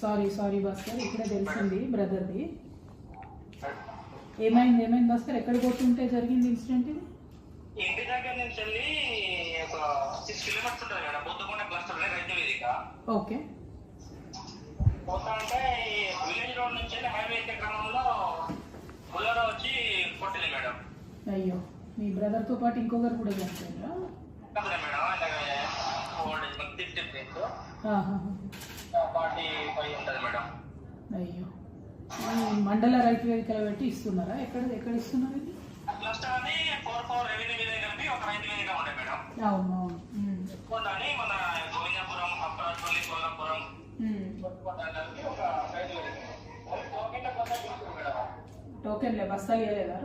Sorry sorry Bhaskar ఇప్పుడే తెలిసింది బ్రదర్ది ఏమైంది ఏమైంది భాస్కర్ ఎక్కడ కొట్టుంటే జరిగింది ఇన్సిడెంట్ ఇది? ఇంటి దగ్గర నుంచి వెళ్ళి ఒక సిక్స్ కిలోమీటర్స్ ఉంటుంది కదా బుద్ధకొండ క్లస్టర్ రైతు వేదిక. ఓకే. పోతా అంటే విలేజ్ రోడ్ నుంచి వెళ్ళి హైవే ఎక్కే క్రమంలో బులరో వచ్చి కొట్టింది మేడం. అయ్యో మీ బ్రదర్తో పాటు ఇంకొకరు కూడా చేస్తారా మేడం తిట్టింది ఫార్టీ ఫైవ్ ఉంటుంది మేడం. అయ్యో. మండల రైతు వేదికలు పెట్టి ఇస్తున్నారా? ఎక్కడ ఎక్కడ ఇస్తున్నారు ఇది? క్లస్టర్ అని ఫోర్ ఫోర్ రెవెన్యూ వేదిక కలిపి ఒక రైతు వేదిక ఉండే మేడం. అవును మన గోవిందపురం అప్పరాజపల్లి కోలాపురం ఉమ్. కొండ కలిపి ఒక రైతు వేదిక అది టోకెన్ టోకెన్లే బస్తాలు ఇవ్వలేదా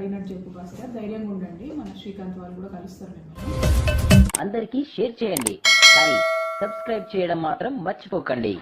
అడిగినట్టు చెప్పు భాస్కర్ ధైర్యంగా ఉండండి. మన శ్రీకాంత్ వాళ్ళు కూడా కలుస్తారు మిమ్మల్ని. అందరికీ షేర్ చేయండి. కానీ సబ్స్క్రైబ్ చేయడం మాత్రం మర్చిపోకండి.